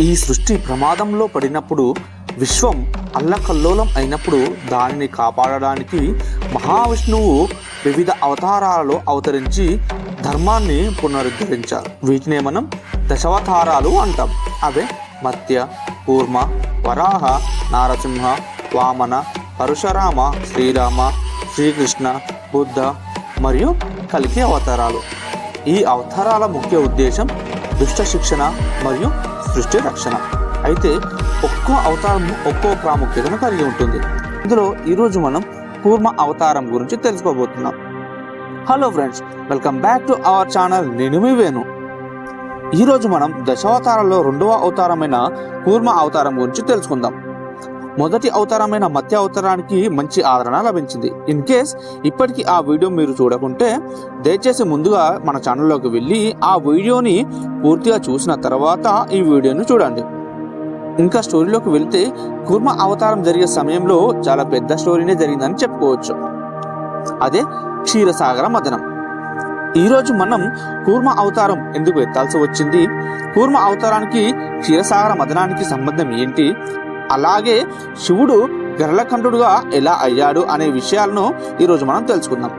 ఈ సృష్టి ప్రమాదంలో పడినప్పుడు విశ్వం అల్లకల్లోలం అయినప్పుడు దానిని కాపాడడానికి మహావిష్ణువు వివిధ అవతారాలలో అవతరించి ధర్మాన్ని పునరుద్ధరించారు. వీటినే మనం దశావతారాలు అంటాం. అవే మత్య కూర్మ వరాహ నారసింహ వామన పరశురామ శ్రీరామ శ్రీకృష్ణ బుద్ధ మరియు కలికి అవతారాలు. ఈ అవతారాల ముఖ్య ఉద్దేశం దుష్ట శిక్షణ మరియు సృష్టి రక్షణ. అయితే ఒక్కో అవతారం ఒక్కో ప్రాముఖ్యతను కలిగి ఉంటుంది. ఇందులో ఈరోజు మనం కూర్మ అవతారం గురించి తెలుసుకోబోతున్నాం. Hello friends welcome back to our channel నేను మీ వేణు. ఈరోజు మనం దశావతారంలో రెండవ అవతారమైన కూర్మ అవతారం గురించి తెలుసుకుందాం. మొదటి అవతారమైన మధ్య అవతారానికి మంచి ఆదరణ లభించింది. ఇన్ కేస్ ఇప్పటికీ ఆ వీడియో మీరు చూడకుంటే దయచేసి ముందుగా మన ఛానల్లోకి వెళ్ళి ఆ వీడియోని పూర్తిగా చూసిన తర్వాత ఈ వీడియోని చూడండి. ఇంకా స్టోరీలోకి వెళ్తే కూర్మ అవతారం జరిగే సమయంలో చాలా పెద్ద స్టోరీనే జరిగిందని చెప్పుకోవచ్చు. అదే క్షీరసాగర మదనం. ఈరోజు మనం కూర్మ అవతారం ఎందుకు ఎత్తాల్సి వచ్చింది? కూర్మ అవతారానికి క్షీరసాగర మదనానికి సంబంధం ఏంటి? అలాగే శివుడు గరళకంఠుడుగా ఎలా అయ్యాడు అనే విషయాలను ఈరోజు మనం తెలుసుకుందాం.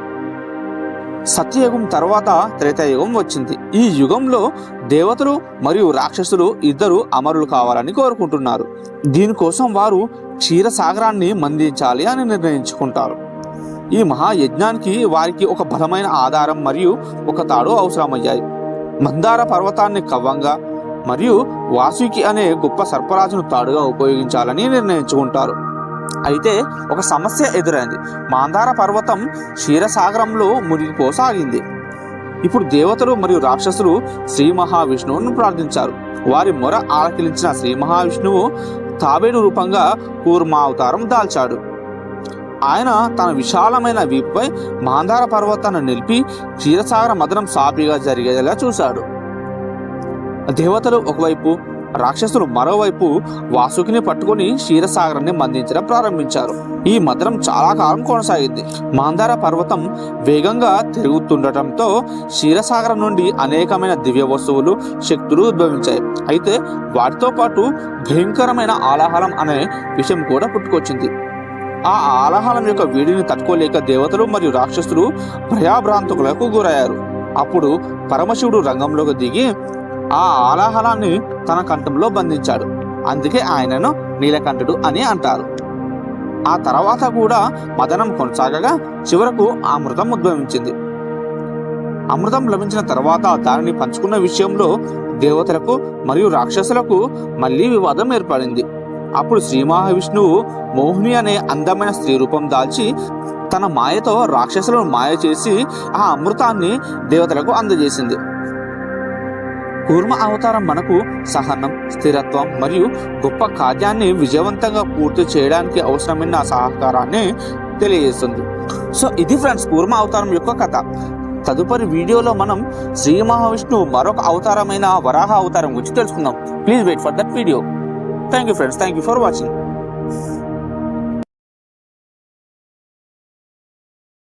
సత్యయుగం తర్వాత త్రేతాయుగం వచ్చింది. ఈ యుగంలో దేవతలు మరియు రాక్షసులు ఇద్దరు అమరులు కావాలని కోరుకుంటున్నారు. దీనికోసం వారు క్షీరసాగరాన్ని మందించాలి అని నిర్ణయించుకుంటారు. ఈ మహాయజ్ఞానికి వారికి ఒక బలమైన ఆధారం మరియు ఒక తాడు అవసరమయ్యాయి. మందార పర్వతాన్ని కవ్వంగా మరియు వాసుకి అనే గొప్ప సర్పరాజును తాడుగా ఉపయోగించాలని నిర్ణయించుకుంటారు. అయితే ఒక సమస్య ఎదురైంది. మాందార పర్వతం క్షీరసాగరంలో మునిగిపోసాగింది. ఇప్పుడు దేవతలు మరియు రాక్షసులు శ్రీ మహావిష్ణువును ప్రార్థించారు. వారి మొర ఆలకిలించిన శ్రీ మహావిష్ణువు తాబేడు రూపంగా కూర్మావతారం దాల్చాడు. ఆయన తన విశాలమైన వీపుపై మాందార పర్వతాన్ని నిలిపి క్షీరసాగర మదనం సాపిగా జరిగేలా చూశాడు. దేవతలు ఒకవైపు రాక్షసులు మరోవైపు వాసుకిని పట్టుకొని క్షీరసాగరాన్ని మందించడం ప్రారంభించారు. ఈ మద్రం చాలా కాలం కొనసాగింది. మాందార పర్వతం వేగంగా తిరుగుతుండటంతో క్షీరసాగరం నుండి అనేకమైన దివ్య వస్తువులు శక్తులు ఉద్భవించాయి. అయితే వాటితో పాటు భయంకరమైన ఆలాహలం అనే విషయం కూడా పుట్టుకొచ్చింది. ఆ ఆలాహలం యొక్క వేడిని తట్టుకోలేక దేవతలు మరియు రాక్షసులు భయాభ్రాంతకులకు గురయ్యారు. అప్పుడు పరమశివుడు రంగంలోకి దిగి ఆ ఆలాహలాన్ని తన కంఠంలో బంధించాడు. అందుకే ఆయనను నీలకంఠుడు అని అంటారు. ఆ తర్వాత కూడా మదనం కొనసాగగా చివరకు ఆ అమృతం ఉద్భవించింది. అమృతం లభించిన తర్వాత దానిని పంచుకున్న విషయంలో దేవతలకు మరియు రాక్షసులకు మళ్ళీ వివాదం ఏర్పడింది. అప్పుడు శ్రీ మహావిష్ణువు మోహిని అనే అందమైన స్త్రీ రూపం దాల్చి తన మాయతో రాక్షసులను మాయ చేసి ఆ అమృతాన్ని దేవతలకు అందజేసింది. కూర్మ అవతారం మనకు సహనం స్థిరత్వం మరియు గొప్ప కార్యాన్ని విజయవంతంగా పూర్తి చేయడానికి అవసరమైన సహకారాన్ని తెలియజేస్తుంది. సో ఇది ఫ్రెండ్స్ కూర్మ అవతారం యొక్క కథ. తదుపరి వీడియోలో మనం శ్రీ మహావిష్ణువు మరొక అవతారమైన వరాహ అవతారం గురించి తెలుసుకుందాం. Please wait for that video. Thank you friends. Thank you for watching.